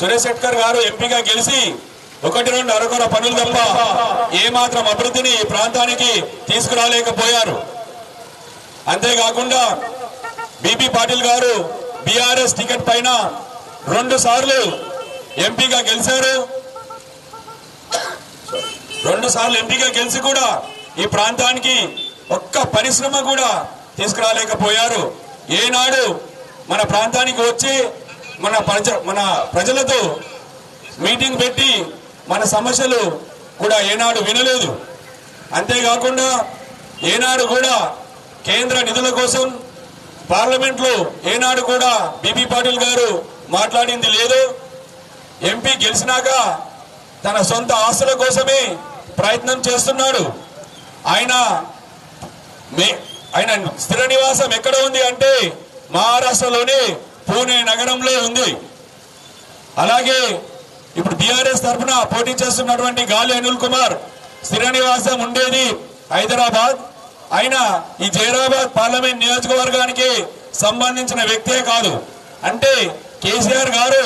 సురేష్ శెట్కర్ గారు ఎంపీగా గెలిచి ఒకటి రెండు అరకొర పనులు తప్ప ఏ మాత్రం అభివృద్ధిని ఈ ప్రాంతానికి తీసుకురాలేకపోయారు. అంతేకాకుండా బీపీ పాటిల్ గారు బీఆర్ఎస్ టికెట్ పైన రెండు సార్లు ఎంపీగా గెలిచారు. రెండు సార్లు ఎంపీగా గెలిచి కూడా ఈ ప్రాంతానికి ఒక్క పరిశ్రమ కూడా తీసుకురాలేకపోయారు. ఏనాడు మన ప్రాంతానికి వచ్చి మన ప్రజ మన ప్రజలతో మీటింగ్ పెట్టి మన సమస్యలు కూడా ఏనాడు వినలేదు. అంతేకాకుండా ఏనాడు కూడా కేంద్ర నిధుల కోసం పార్లమెంట్లో ఏనాడు కూడా బీబీ పాటిల్ గారు మాట్లాడింది లేదు. ఎంపీ గెలిచినాక తన సొంత ఆస్తుల కోసమే ప్రయత్నం చేస్తున్నాడు. ఆయన మే- ఆయన స్థిర నివాసం ఎక్కడ ఉంది అంటే మహారాష్ట్రలోనే పూణే నగరంలో ఉంది. అలాగే ఇప్పుడు బీఆర్ఎస్ తరఫున పోటీ చేస్తున్నటువంటి గాలి అనిల్ కుమార్ స్థిర ఉండేది హైదరాబాద్. ఆయన ఈ జైరాబాద్ పార్లమెంట్ నియోజకవర్గానికి సంబంధించిన వ్యక్తే కాదు. అంటే కేసీఆర్ గారు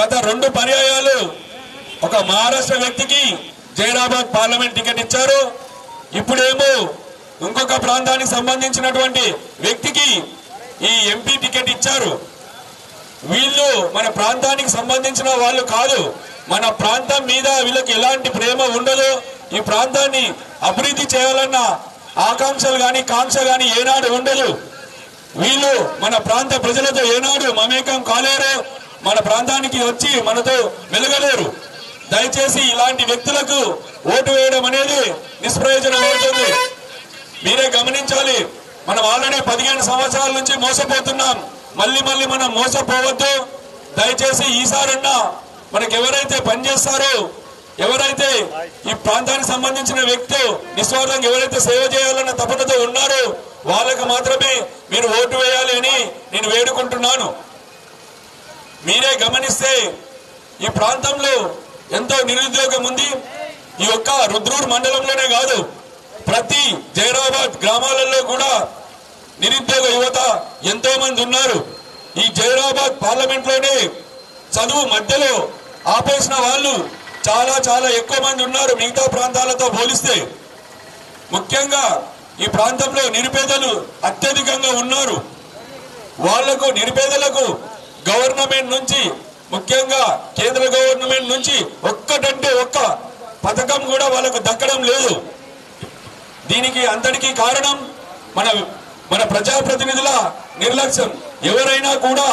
గత రెండు పర్యాయాలు ఒక మహారాష్ట్ర వ్యక్తికి జైరాబాద్ పార్లమెంట్ టికెట్ ఇచ్చారు. ఇప్పుడేమో ఇంకొక ప్రాంతానికి సంబంధించినటువంటి వ్యక్తికి ఈ ఎంపీ టికెట్ ఇచ్చారు. వీళ్ళు మన ప్రాంతానికి సంబంధించిన వాళ్ళు కాదు. మన ప్రాంతం మీద వీళ్ళకి ఎలాంటి ప్రేమ ఉండదు. ఈ ప్రాంతాన్ని అభివృద్ధి చేయాలన్న ఆకాంక్షలు కానీ కాంక్ష కానీ ఏనాడు ఉండదు. వీళ్ళు మన ప్రాంత ప్రజలతో ఏనాడు మమేకం కాలేరు. మన ప్రాంతానికి వచ్చి మనతో మెలగలేరు. దయచేసి ఇలాంటి వ్యక్తులకు ఓటు వేయడం అనేది నిష్ప్రయోజనం అవుతుంది మీరే గమనించాలి. మనం ఆల్రెడీ పదిహేను సంవత్సరాల నుంచి మోసపోతున్నాం. మళ్ళీ మళ్ళీ మనం మోసపోవద్దు. దయచేసి ఈసారన్నా మనకు ఎవరైతే పనిచేస్తారో ఎవరైతే ఈ ప్రాంతానికి సంబంధించిన వ్యక్తి నిస్వార్థంగా ఎవరైతే సేవ చేయాలన్న తపనతో ఉన్నారో వాళ్ళకు మాత్రమే మీరు ఓటు వేయాలి అని నేను వేడుకుంటున్నాను. మీరే గమనిస్తే ఈ ప్రాంతంలో ఎంతో నిరుద్యోగం ఉంది. ఈ యొక్క రుద్రూర్ మండలంలోనే కాదు ప్రతి జైరాబాద్ గ్రామాలలో కూడా నిరుద్యోగ యువత ఎంతో మంది ఉన్నారు. ఈ జైరాబాద్ పార్లమెంట్లోనే చదువు మధ్యలో ఆపేసిన వాళ్ళు చాలా చాలా ఎక్కువ మంది ఉన్నారు మిగతా ప్రాంతాలతో పోలిస్తే. ముఖ్యంగా ఈ ప్రాంతంలో నిరుపేదలు అత్యధికంగా ఉన్నారు. వాళ్ళకు నిరుపేదలకు గవర్నమెంట్ నుంచి ముఖ్యంగా కేంద్ర గవర్నమెంట్ నుంచి ఒక్కటంటే ఒక్క పథకం కూడా వాళ్ళకు దక్కడం లేదు. దీనికి అంతటికీ కారణం మన మన ప్రజాప్రతినిధుల నిర్లక్ష్యం. ఎవరైనా కూడా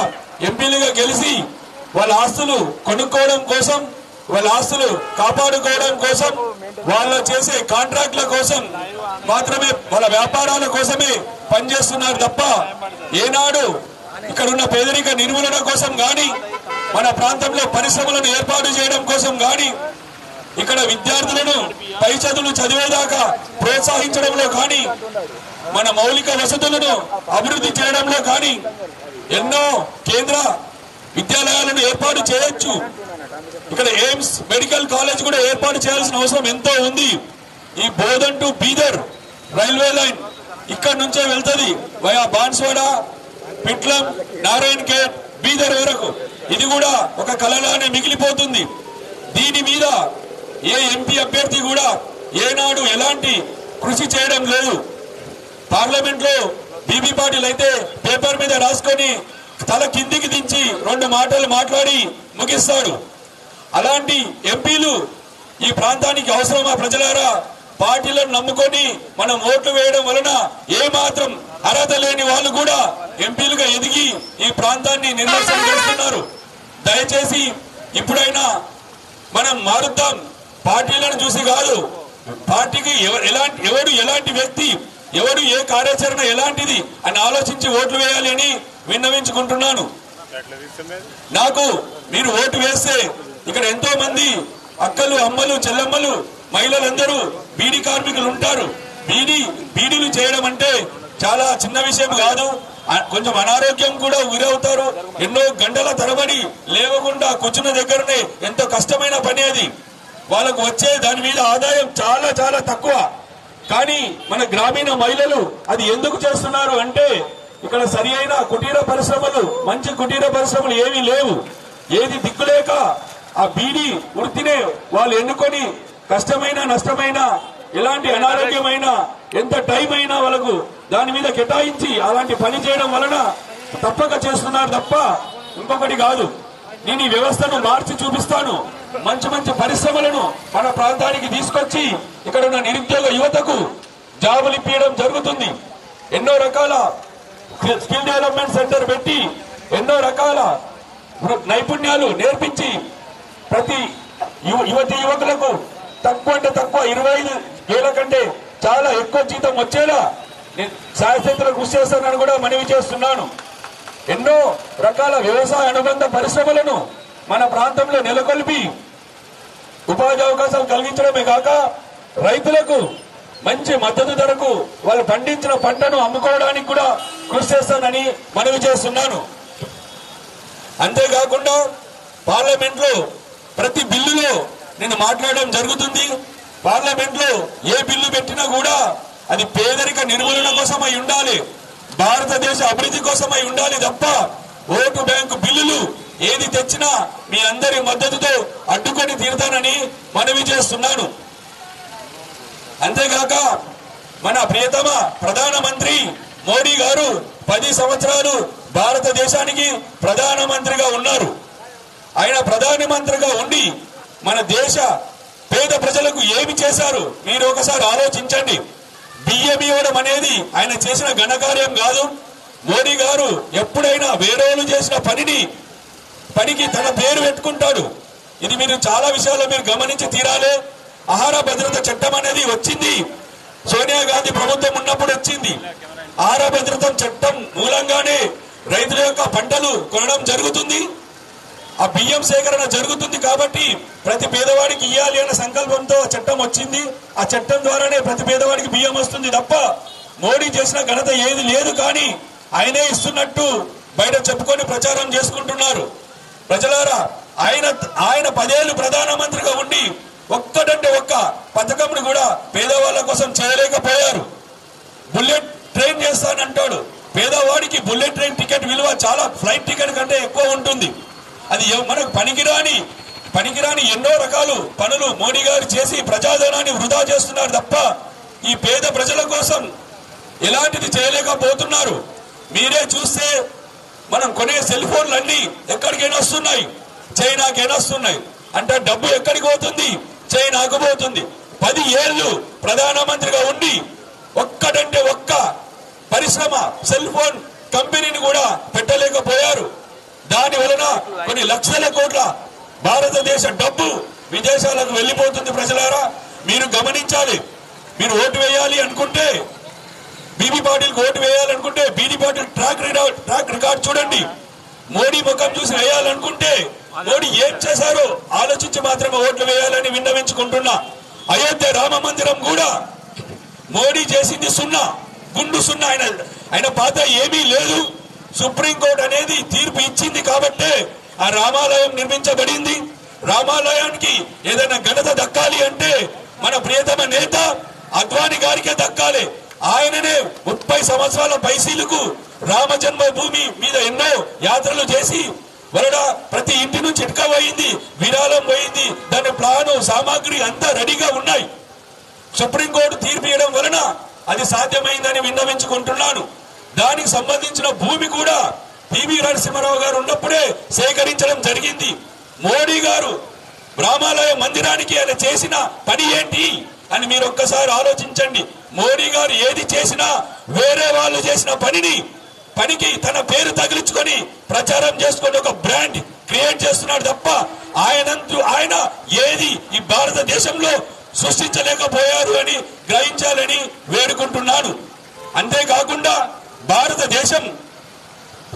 ఎంపీలుగా గెలిచి వాళ్ళ ఆస్తులు కొనుక్కోవడం కోసం వాళ్ళ ఆస్తులు కాపాడుకోవడం కోసం వాళ్ళ చేసే కాంట్రాక్ట్ల కోసం మాత్రమే వాళ్ళ వ్యాపారాల కోసమే పనిచేస్తున్నారు తప్ప ఏనాడు ఇక్కడ ఉన్న పేదరిక నిర్మూలన కోసం కానీ మన ప్రాంతంలో పరిశ్రమలను ఏర్పాటు చేయడం కోసం కానీ ఇక్కడ విద్యార్థులను పై చదువులు చదివేదాకా ప్రోత్సహించడంలో కానీ మన మౌలిక వసతులను అభివృద్ధి చేయడంలో కానీ ఎన్నో కేంద్ర విద్యాలయాలను ఏర్పాటు చేయొచ్చు. ఇక్కడ ఎయిమ్స్ మెడికల్ కాలేజ్ కూడా ఏర్పాటు చేయాల్సిన అవసరం ఎంతో ఉంది. ఈ Bodhan to Bidar railway line ఇక్కడ నుంచే వెళ్తుంది. వయా బాన్స్వాడ పిట్లం నారాయణ గేట్ బీదర్ వరకు. ఇది కూడా ఒక కళలానే మిగిలిపోతుంది. దీని మీద ఏ ఎంపీ అభ్యర్థి కూడా ఏనాడు ఎలాంటి కృషి చేయడం లేదు. పార్లమెంట్లో బీబీ పార్టీలు అయితే పేపర్ మీద రాసుకొని తల కిందికి దించి రెండు మాటలు మాట్లాడి ముగిస్తాడు. అలాంటి ఎంపీలు ఈ ప్రాంతానికి అవసరమా ప్రజలారా? పార్టీలను నమ్ముకొని మనం ఓట్లు వేయడం వలన ఏమాత్రం అర్హత లేని వాళ్ళు కూడా ఎంపీలుగా ఎదిగి ఈ ప్రాంతాన్ని నిర్లక్ష్యం చేస్తున్నారు. దయచేసి ఇప్పుడైనా మనం మారుద్దాం. పార్టీలను చూసి కాదు. పార్టీకి ఎలాంటి ఎవడు ఎలాంటి వ్యక్తి ఎవడు ఏ కార్యాచరణ ఎలాంటిది అని ఆలోచించి ఓట్లు వేయాలి అని విన్నవించుకుంటున్నాను. నాకు మీరు ఓటు వేస్తే ఇక్కడ ఎంతో మంది అక్కలు అమ్మలు చెల్లమ్మలు మహిళలందరూ బీడీ కార్మికులు ఉంటారు. బీడీ బీడీలు చేయడం అంటే చాలా చిన్న విషయం కాదు. కొంచెం అనారోగ్యం కూడా గురవుతారు. ఎన్నో గంటల తరబడి లేవకుండా కూర్చున్న దగ్గరనే ఎంతో కష్టమైన పని అది. వాళ్ళకు వచ్చే దాని మీద ఆదాయం చాలా చాలా తక్కువ. కానీ మన గ్రామీణ మహిళలు అది ఎందుకు చేస్తున్నారు అంటే ఇక్కడ సరి అయిన కుటీర పరిశ్రమలు మంచి కుటీర పరిశ్రమలు ఏమీ లేవు. ఏది దిక్కులేక ఆ బీడీ వృత్తినే వాళ్ళు ఎన్నుకొని కష్టమైన నష్టమైన ఎలాంటి అనారోగ్యమైన ఎంత టైం అయినా వాళ్ళకు దాని మీద కేటాయించి అలాంటి పని చేయడం వలన తప్పక చేస్తున్నారు తప్ప ఇంకొకటి కాదు. నేను ఈ వ్యవస్థను మార్చి చూపిస్తాను. మంచి మంచి పరిశ్రమలను మన ప్రాంతానికి తీసుకొచ్చి ఇక్కడ ఉన్న నిరుద్యోగ యువతకు జాబులు ఇప్పించడం జరుగుతుంది. ఎన్నో రకాల స్కిల్ డెవలప్మెంట్ సెంటర్ పెట్టి ఎన్నో రకాల నైపుణ్యాలు నేర్పించి ప్రతి యువ యువతి యువకులకు తక్కువ అంటే తక్కువ ఇరవై ఐదు వేల కంటే చాలా ఎక్కువ జీతం వచ్చేలా నేను కృషి చేస్తానని కూడా మనవి చేస్తున్నాను. ఎన్నో రకాల వ్యవసాయ అనుబంధ పరిశ్రమలను మన ప్రాంతంలో నెలకొల్పి ఉపాధి అవకాశాలు కలిగించడమే కాక రైతులకు మంచి మద్దతు ధరకు వాళ్ళు పండించిన పంటను అమ్ముకోవడానికి కూడా కృషి చేస్తానని మనవి చేస్తున్నాను. అంతేకాకుండా పార్లమెంట్లో ప్రతి బిల్లులో నేను మాట్లాడడం జరుగుతుంది. పార్లమెంట్లో ఏ బిల్లు పెట్టినా కూడా అది పేదరిక నిర్మూలన కోసం అయి ఉండాలి. భారతదేశ అభివృద్ధి కోసమై ఉండాలి తప్ప ఓటు బ్యాంకు బిల్లులు ఏది తెచ్చినా మీ అందరి మద్దతుతో అడ్డుకొని తీరుతానని మనవి చేస్తున్నాను. అంతేగాక మన ప్రియతమ ప్రధానమంత్రి మోడీ గారు పది సంవత్సరాలు భారతదేశానికి ప్రధానమంత్రిగా ఉన్నారు. ఆయన ప్రధానమంత్రిగా ఉండి మన దేశ పేద ప్రజలకు ఏమి చేశారు? మీరు ఒకసారి ఆలోచించండి. బియ్యం ఇవ్వడం అనేది ఆయన చేసిన ఘనకార్యం కాదు. మోడీ గారు ఎప్పుడైనా వేరేలు చేసిన పనిని పనికి తన పేరు పెట్టుకుంటాడు. ఇది మీరు చాలా విషయాల్లో మీరు గమనించి తీరాలి. ఆహార భద్రత చట్టం అనేది వచ్చింది. సోనియా గాంధీ ప్రభుత్వం ఉన్నప్పుడు వచ్చింది. ఆహార భద్రత చట్టం మూలంగానే రైతుల యొక్క పంటలు కొనడం జరుగుతుంది. ఆ బియ్యం సేకరణ జరుగుతుంది కాబట్టి ప్రతి పేదవాడికి ఇవ్వాలి అనే సంకల్పంతో చట్టం వచ్చింది. ఆ చట్టం ద్వారానే ప్రతి పేదవాడికి బియ్యం వస్తుంది తప్ప మోడీ చేసిన ఘనత ఏది లేదు కానీ ఆయనే ఇస్తున్నట్టు బయట చెప్పుకొని ప్రచారం చేసుకుంటున్నారు. ప్రజలారా ఆయన ఆయన పదేళ్ళు ప్రధానమంత్రిగా ఉండి ఒక్కటంటే ఒక్క పథకంను కూడా పేదవాళ్ళ కోసం చేయలేకపోయారు. బుల్లెట్ ట్రైన్ చేస్తానంటాడు. పేదవాడికి బుల్లెట్ ట్రైన్ టికెట్ విలువ చాలా ఫ్లైట్ టికెట్ కంటే ఎక్కువ ఉంటుంది. అది మనకు పనికిరాని పనికిరాని ఎన్నో రకాలు పనులు మోడీ గారు చేసి ప్రజాధనాన్ని వృధా చేస్తున్నారు తప్ప ఈ పేద ప్రజల కోసం ఎలాంటిది చేయలేకపోతున్నారు. మీరే చూస్తే మనం కొనే సెల్ ఫోన్లు అన్ని ఎక్కడికైనా వస్తున్నాయి. చైనాకైనా వస్తున్నాయి. అంటే డబ్బు ఎక్కడికి పోతుంది? చైనాకు పోతుంది. పది ఏళ్ళు ప్రధానమంత్రిగా ఉండి ఒక్కటంటే ఒక్క పరిశ్రమ సెల్ ఫోన్ కంపెనీని కూడా పెట్టలేకపోయారు. దాని వలన కొన్ని లక్షల కోట్ల భారతదేశ డబ్బు విదేశాలకు వెళ్ళిపోతుంది ప్రజలారా. మీరు గమనించాలి. మీరు ఓటు వేయాలి అనుకుంటే బీబీ పాటిల్ ఓటు వేయాలనుకుంటే BB Patil track track record చూడండి. మోడీ ముఖం చూసి వేయాలనుకుంటే మోడీ ఏం చేశారో ఆలోచించి మాత్రమే ఓట్లు వేయాలని విన్నవించుకుంటున్నా. అయోధ్య రామ మందిరం కూడా మోడీ చేసింది సున్నా గుండు సున్నా. ఆయన ఆయన పాత ఏమీ లేదు. సుప్రీంకోర్టు అనేది తీర్పు ఇచ్చింది కాబట్టే ఆ రామాలయం నిర్మించబడింది. రామాలయానికి ఏదైనా ఘనత దక్కాలి అంటే మన ప్రియతమ నేత అద్వాని గారికే దక్కాలి. ఆయననే ముప్పై సంవత్సరాల పైసీలకు రామ జన్మభూమి మీద ఎన్నో యాత్రలు చేసి వలన ప్రతి ఇంటి నుంచి ఇటుక పోయింది విరాళం పోయింది. దాని ప్లాను సామాగ్రి అంతా రెడీగా ఉన్నాయి. సుప్రీంకోర్టు తీర్పు ఇవ్వడం వలన అది సాధ్యమైందని విన్నవించుకుంటున్నాను. దానికి సంబంధించిన భూమి కూడా పివి నరసింహారావు గారు ఉన్నప్పుడే సేకరించడం జరిగింది. మోడీ గారు రామాలయ మందిరానికి ఆయన చేసిన పని ఏంటి అని మీరు ఒక్కసారి ఆలోచించండి. మోడీ గారు ఏది చేసినా వేరే వాళ్ళు చేసిన పనిని పనికి తన పేరు తగిలించుకొని ప్రచారం చేసుకొని ఒక బ్రాండ్ క్రియేట్ చేస్తున్నాడు తప్ప ఆయనంతు ఆయన ఏది ఈ భారతదేశంలో సృష్టించలేకపోయారు అని గ్రహించాలని వేడుకుంటున్నాను అంతేకాకుండా భారతదేశం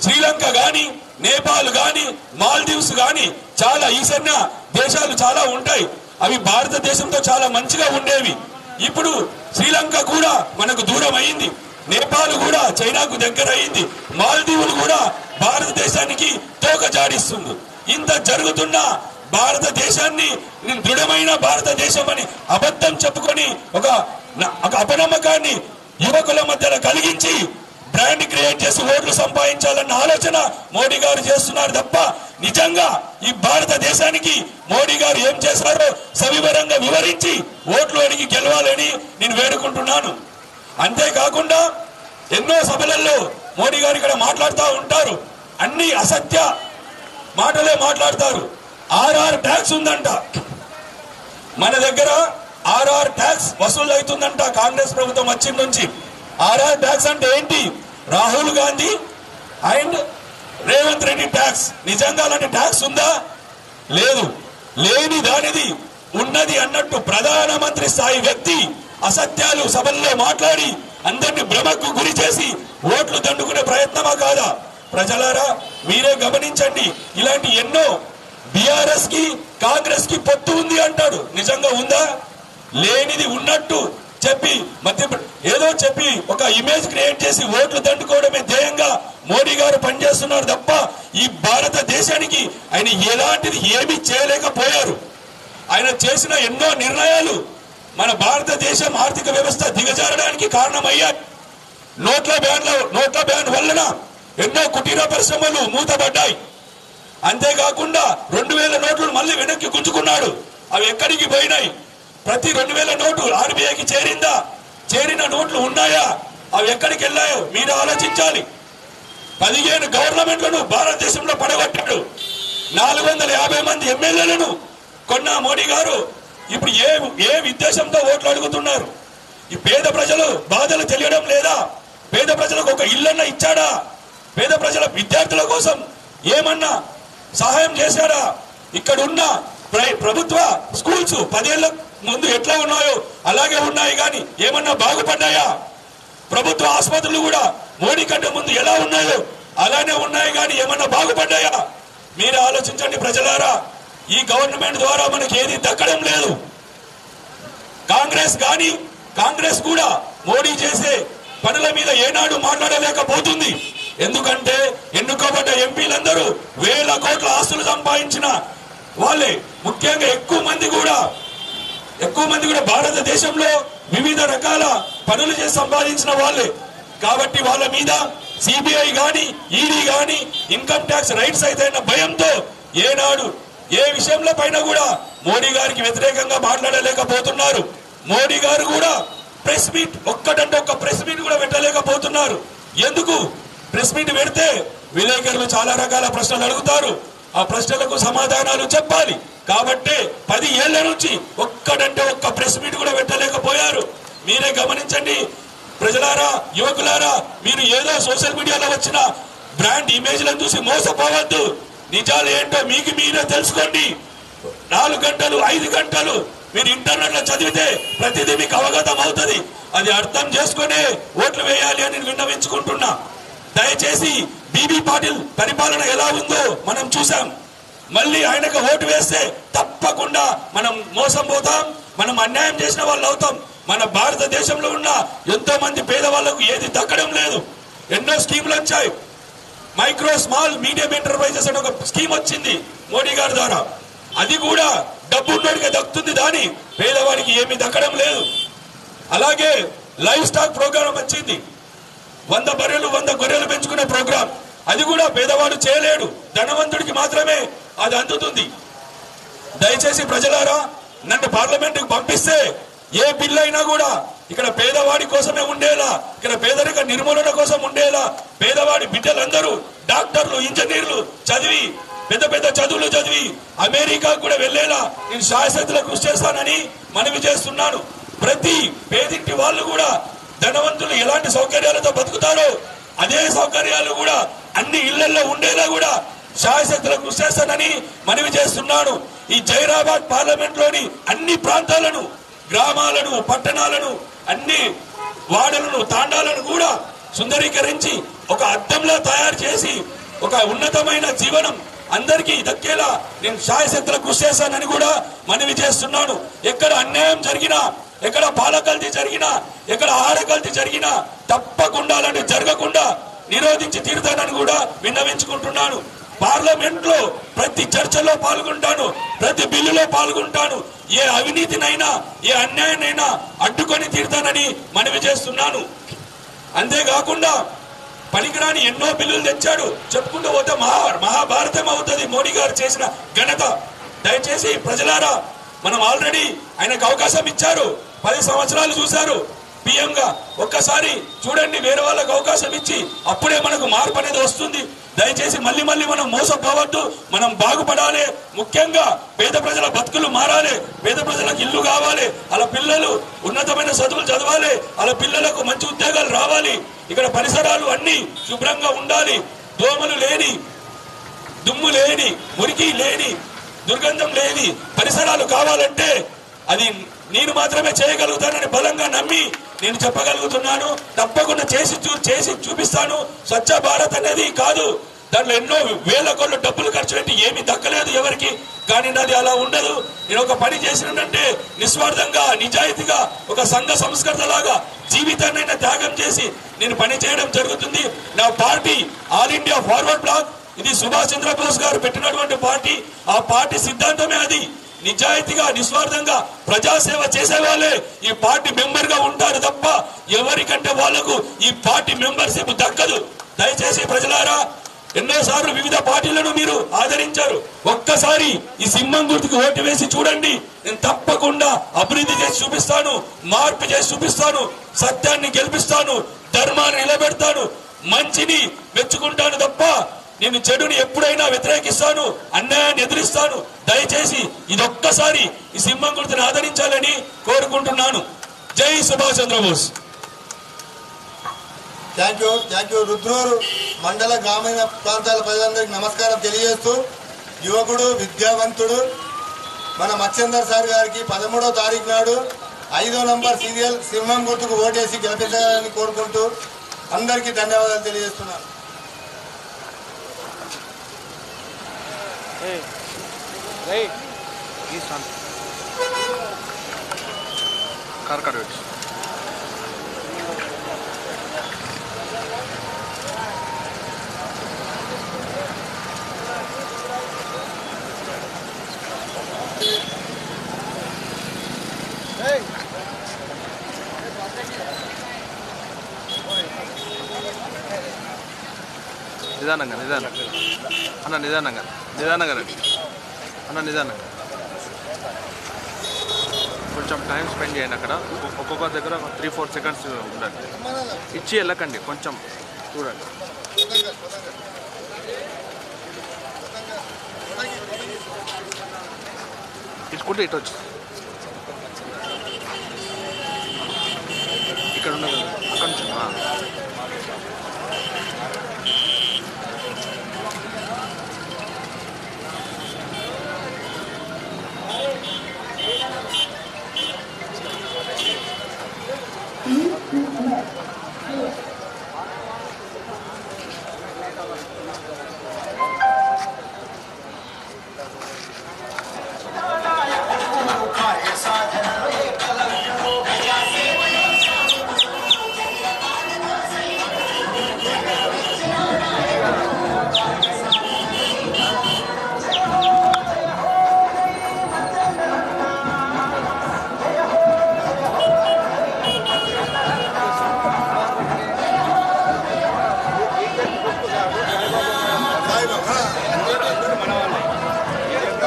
శ్రీలంక గాని నేపాల్ గాని మాల్దీవ్స్ గాని చాలా ఈశాన్య దేశాలు చాలా ఉంటాయి. అవి భారతదేశంతో చాలా మంచిగా ఉండేవి. ఇప్పుడు శ్రీలంక కూడా మనకు దూరం అయింది. నేపాల్ కూడా చైనాకు దగ్గర అయింది. మాల్దీవులు కూడా భారతదేశానికి తోక జాడిస్తుంది. ఇంత జరుగుతున్న భారతదేశాన్ని దృఢమైన భారతదేశం అని అబద్ధం చెప్పుకొని ఒక ఒక అపనమ్మకాన్ని యువకుల మధ్యలో కలిగించి బ్రాండ్ క్రియేట్ చేసి ఓట్లు సంపాదించాలన్న ఆలోచన మోడీ గారు చేస్తున్నారు తప్ప నిజంగా ఈ భారతదేశానికి మోడీ గారు ఏం చేశారో సవివరంగా వివరించి ఓట్లు అడిగి గెలవాలని నేను వేడుకుంటున్నాను. అంతేకాకుండా ఎన్నో సభలలో మోడీ గారు ఇక్కడ మాట్లాడుతూ ఉంటారు. అన్ని అసత్య మాటలే మాట్లాడతారు. ఆర్ఆర్ ట్యాక్స్ ఉందంట. మన దగ్గర ఆర్ఆర్ ట్యాక్స్ వసూలు అవుతుందంట కాంగ్రెస్ ప్రభుత్వం వచ్చిన నుంచి. ఆర్ఆర్ ట్యాక్స్ అంటే ఏంటి? రాహుల్ గాంధీ అండ్ రేవంత్ రెడ్డి ట్యాక్స్ నిజంగా అలాంటి ట్యాక్స్ ఉందా? లేదు. లేని దానిది ఉన్నది అన్నట్టు ప్రధానమంత్రి స్థాయి వ్యక్తి అసత్యాలు సభల్లో మాట్లాడి అందరిని భ్రమకు గురి చేసి ఓట్లు దండుకునే ప్రయత్నమా కాదా? ప్రజలారా మీరే గమనించండి. ఇలాంటి ఎన్నో బీఆర్ఎస్కి కాంగ్రెస్కి పొత్తు ఉంది అంటాడు. నిజంగా ఉందా? లేనిది ఉన్నట్టు చెప్పి మధ్య ఏదో చెప్పి ఒక ఇమేజ్ క్రియేట్ చేసి ఓట్లు దండుకోవడమే ధ్యేయంగా మోడీ గారు పనిచేస్తున్నారు తప్ప ఈ భారతదేశానికి ఆయన ఎలాంటిది ఏమీ చేయలేకపోయారు. ఆయన చేసిన ఎన్నో నిర్ణయాలు మన భారతదేశం ఆర్థిక వ్యవస్థ దిగజారడానికి కారణమయ్యాయి. నోట్ల బ్యాన్ల నోట్ల బ్యాన్ వలన ఎన్నో కుటీర పరిశ్రమలు మూతపడ్డాయి. అంతేకాకుండా రెండు వేల నోట్లు మళ్ళీ వెనక్కి గుంజుకున్నాడు. అవి ఎక్కడికి పోయినాయి? ప్రతి రెండు వేల నోటు ఆర్బీఐకి చేరిందా? చేరిన నోట్లు ఉన్నాయా? అవి ఎక్కడికి వెళ్ళాయో మీరు ఆలోచించాలి. పదిహేను గవర్నమెంట్లను భారతదేశంలో పడగొట్టాడు. నాలుగు వందల యాభై మంది ఎమ్మెల్యేలను కొన్న మోడీ గారు ఇప్పుడు ఏ ఏ ఉద్దేశంతో ఓట్లు అడుగుతున్నారు? ఈ పేద ప్రజలు బాధలు తెలియడం లేదా? పేద ప్రజలకు ఒక ఇల్లన్న ఇచ్చాడా? పేద ప్రజల విద్యార్థుల కోసం ఏమన్నా సహాయం చేశాడా? ఇక్కడ ఉన్న ప్రభుత్వ స్కూల్స్ పదేళ్ళ ముందు ఎట్లా ఉన్నాయో అలాగే ఉన్నాయి కానీ ఏమన్నా బాగుపడ్డాయా? ప్రభుత్వ ఆసుపత్రులు కూడా మోడీ కంటే ముందు ఎలా ఉన్నాయో అలానే ఉన్నాయి కానీ ఏమన్నా బాగుపడ్డాయా? మీరు ఆలోచించండి ప్రజలారా ఈ గవర్నమెంట్ ద్వారా మనకి ఏది దక్కడం లేదు. కాంగ్రెస్ కానీ కాంగ్రెస్ కూడా మోడీ చేసే పనుల మీద ఏనాడు మాట్లాడలేకపోతుంది. ఎందుకంటే ఎన్నుకోబడ్డ ఎంపీలందరూ వేల కోట్ల ఆస్తులు సంపాదించిన వాళ్ళే. ముఖ్యంగా ఎక్కువ మంది కూడా ఎక్కువ మంది కూడా భారతదేశంలో వివిధ రకాల పనులు చేసి సంపాదించిన వాళ్ళే. కాబట్టి వాళ్ళ మీద సిబిఐ గాని ఈడీ గాని ఇన్కమ్ ట్యాక్స్ రైట్స్ అయితే భయంతో ఏనాడు ఏ విషయంలో పైన కూడా మోడీ గారికి వ్యతిరేకంగా మాట్లాడలేకపోతున్నారు. మోడీ గారు కూడా ప్రెస్ మీట్ ఒక్కటంటే ఒక్క ప్రెస్ మీట్ కూడా పెట్టలేకపోతున్నారు. ఎందుకు? ప్రెస్ మీట్ పెడితే విలేకరులు చాలా రకాల ప్రశ్నలు అడుగుతారు. ఆ ప్రశ్నలకు సమాధానాలు చెప్పాలి. కాబట్టి పది ఏళ్ళ నుంచి ఒక్కడంటే ఒక్క ప్రెస్ మీట్ కూడా పెట్టలేకపోయారు. మీరే గమనించండి. ప్రజలారా యువకులారా మీరు ఏదో సోషల్ మీడియాలో వచ్చిన బ్రాండ్ ఇమేజ్లను చూసి మోసపోవద్దు. నిజాలు ఏంటో మీకు మీరే తెలుసుకోండి. నాలుగు గంటలు ఐదు గంటలు మీరు ఇంటర్నెట్లో చదివితే ప్రతిదీ మీకు అవగతం అవుతుంది. అది అర్థం చేసుకునే ఓట్లు వేయాలి అని విన్నవించుకుంటున్నా. దయచేసి బీబీ పాటిల్ పరిపాలన ఎలా ఉందో మనం చూసాం మళ్ళీ ఆయనకు ఓటు వేస్తే తప్పకుండా మనం మోసం పోతాం మనం అన్యాయం చేసిన వాళ్ళు అవుతాం. మన భారతదేశంలో ఉన్న ఎంతో మంది పేదవాళ్ళకు ఏది దక్కడం లేదు. ఎన్నో స్కీములు వచ్చాయి. మైక్రో స్మాల్ మీడియం ఎంటర్ప్రైజెస్ అని ఒక స్కీమ్ వచ్చింది మోడీ గారి ద్వారా. అది కూడా డబ్బు ఉన్నోడికి దక్కుతుంది దాని పేదవాడికి ఏమీ దక్కడం లేదు. అలాగే లైవ్ స్టాక్ ప్రోగ్రాం వచ్చింది. వంద బర్రెలు వంద గొర్రెలు పెంచుకునే ప్రోగ్రాం అది కూడా పేదవాడు చేయలేడు. ధనవంతుడికి మాత్రమే అది అందుతుంది. దయచేసి ప్రజలారా నన్ను పార్లమెంటుకు పంపిస్తే ఏ బిల్ అయినా కూడా ఇక్కడ పేదవాడి కోసమే ఉండేలా ఇక్కడ పేదరిక నిర్మూలన కోసం ఉండేలా పేదవాడి బిడ్డలందరూ డాక్టర్లు ఇంజనీర్లు చదివి పెద్ద పెద్ద చదువులు చదివి అమెరికా కూడా వెళ్ళేలా నేను శాశ్వతలో కృషి చేస్తానని మనవి చేస్తున్నాను. ప్రతి పేదింటి వాళ్ళు కూడా ధనవంతులు ఎలాంటి సౌకర్యాలతో బతుకుతారో అదే సౌకర్యాలు కూడా అన్ని ఇళ్ళలో ఉండేలా కూడా శాయశక్తుల కృషి చేస్తానని మనవి చేస్తున్నాను ఈ జైరాబాద్ పార్లమెంట్లోని అన్ని ప్రాంతాలను గ్రామాలను పట్టణాలను అన్ని వాడలను తాండాలను కూడా సుందరీకరించి ఒక అద్దంలా తయారు చేసి ఒక ఉన్నతమైన జీవనం అందరికీ దక్కేలా నేను శాయశక్తుల కృషి చేశానని కూడా మనవి చేస్తున్నాను. ఎక్కడ అన్యాయం జరిగినా ఎక్కడ పాలకల్తీ జరిగినా ఎక్కడ ఆహార జరిగినా తప్పకుండా అలాంటి జరగకుండా నిరోధించి తీరుతానని కూడా విన్నవించుకుంటున్నాను. పార్లమెంట్లో ప్రతి చర్చలో పాల్గొంటాను ప్రతి బిల్లులో పాల్గొంటాను. ఏ అవినీతినైనా ఏ అన్యాయనైనా అడ్డుకొని తీరుతానని మనవి చేస్తున్నాను. అంతేకాకుండా పనికిరాని ఎన్నో బిల్లులు తెచ్చాడు. చెప్పుకుంటూ పోతే మహా మహాభారతం అవుతుంది. మోడీ గారు చేసిన ఘనత. దయచేసి ప్రజలారా మనం ఆల్రెడీ ఆయనకు అవకాశం ఇచ్చారు. పది సంవత్సరాలు చూశారు. పిఎంగా ఒక్కసారి చూడండి వేరే వాళ్ళకు అవకాశం ఇచ్చి అప్పుడే మనకు మార్పు అనేది వస్తుంది. దయచేసి మళ్ళీ మళ్ళీ మనం మోసపోవద్దు. మనం బాగుపడాలి. ముఖ్యంగా పేద ప్రజల బతుకులు మారాలి. పేద ప్రజలకు ఇల్లు కావాలి. అలా పిల్లలు ఉన్నతమైన చదువులు చదవాలి. అలా పిల్లలకు మంచి ఉద్యోగాలు రావాలి. ఇక్కడ పరిసరాలు అన్ని శుభ్రంగా ఉండాలి. దోమలు లేని దుమ్ము లేని మురికి లేని దుర్గంధం లేని పరిసరాలు కావాలంటే అది నేను మాత్రమే చేయగలుగుతానని బలంగా నమ్మి నేను చెప్పగలుగుతున్నాను. తప్పకుండా చేసి చూ చేసి చూపిస్తాను. స్వచ్ఛ భారత్ అనేది కాదు. దాంట్లో ఎన్నో వేల కోట్లు డబ్బులు ఖర్చు పెట్టి ఏమీ దక్కలేదు ఎవరికి. కానీ నాది అలా ఉండదు. నేను ఒక పని చేసినంటే నిస్వార్థంగా నిజాయితీగా ఒక సంఘ సంస్కృత లాగా జీవితాన్నైనా త్యాగం చేసి నేను పని చేయడం జరుగుతుంది. నా party all India forward black. ఇది సుభాష్ చంద్రబోస్ గారు పెట్టినటువంటి పార్టీ. ఆ పార్టీ సిద్ధాంతమే అది. నిజాయితీగా నిస్వార్థంగా ప్రజాసేవ చేసే వాళ్ళే ఈ పార్టీ మెంబర్గా ఉంటారు తప్ప ఎవరికంటే వాళ్ళకు ఈ పార్టీ మెంబర్షిప్ దక్కదు. దయచేసి ప్రజలారా ఎన్నోసార్లు వివిధ పార్టీలను మీరు ఆదరించారు. ఒక్కసారి ఈ సింహం గుర్తుకు ఓటు వేసి చూడండి. నేను తప్పకుండా అభివృద్ధి చేసి చూపిస్తాను మార్పు చేసి చూపిస్తాను సత్యాన్ని గెలిపిస్తాను ధర్మాన్ని నిలబెడతాను మంచిని మెచ్చుకుంటాను తప్ప నేను చెడుని ఎప్పుడైనా వ్యతిరేకిస్తాను అన్యాయాన్ని ఎదిరిస్తాను. దయచేసి ఇదొక్కసారి ఈ సింహం గుర్తుని ఆదరించాలని కోరుకుంటున్నాను. జై Subhash Chandrabose. Thank you thank you Rudrur. మండల గ్రామీణ ప్రాంతాల ప్రజలందరికీ నమస్కారం తెలియజేస్తూ యువకుడు విద్యావంతుడు మన మత్స్యందర్ సార్ గారికి పదమూడో తారీఖు నాడు ఐదో నంబర్ సీరియల్ సింహం గుర్తుకు ఓటేసి గెలిపించాలని కోరుకుంటూ అందరికీ ధన్యవాదాలు తెలియజేస్తున్నాను. Hey, నిదానంగా నిదానంగా. అన్న నిదానంగా. నిదానంగా రండి. అన్న నిదానంగా. కొంచెం టైం స్పెండ్ చేయండి అక్కడ. ఒక్కొక్క- ఒక్కొక్క దగ్గర త్రీ ఫోర్ సెకండ్స్ ఉండండి. ఇచ్చి వెళ్ళకండి కొంచెం చూడండి. ఇటుకుంటే ఇటు వచ్చి. ఇక్కడ ఉన్నది అక్కడ నుంచి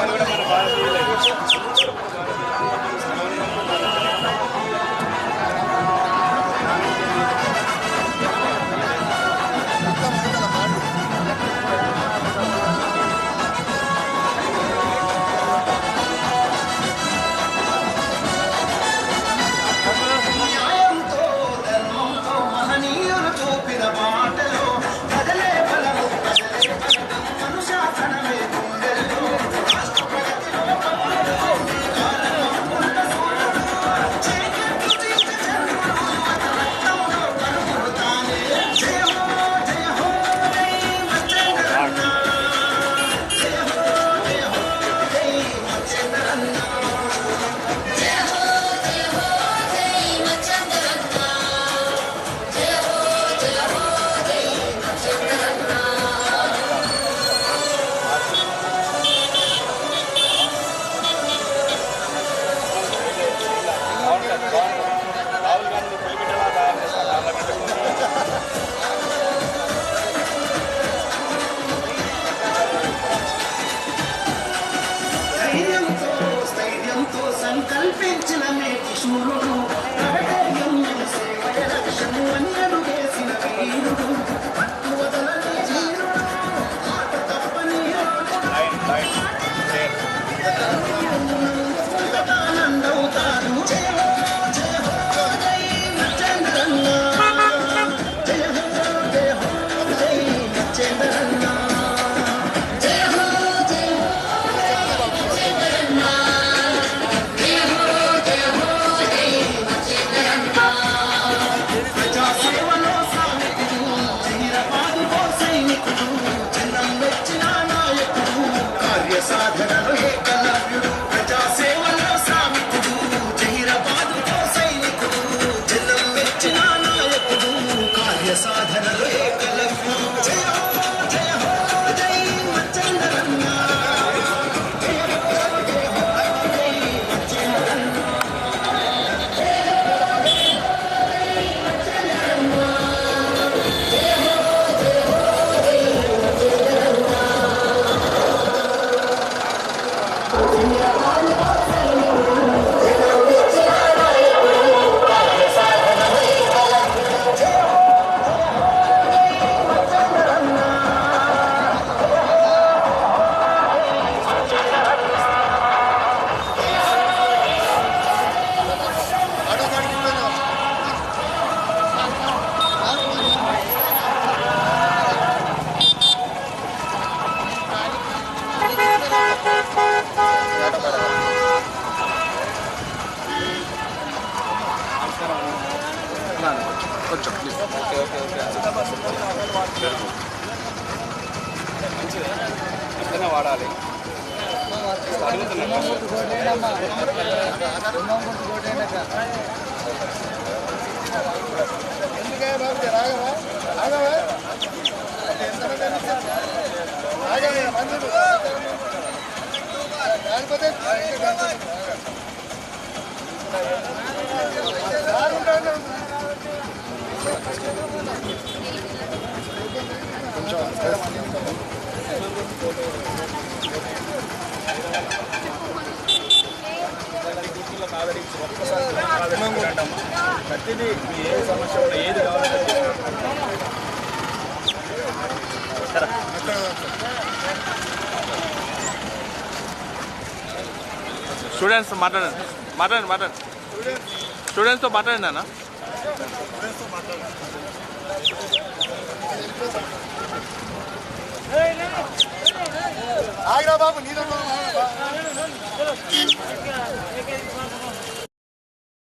ఆ. న్యాయంతో చేస్తాము ప్రతిదీ మీ ఏ సమస్య ఉన్నా ఏది కావాలంటే స్టూడెంట్స్ మాట్లాడండి. మాట్లాడండి మాట్లాడండి. స్టూడెంట్స్తో మాట్లాడండి అన్న ఆగ్రా బాబు నీళ్ళు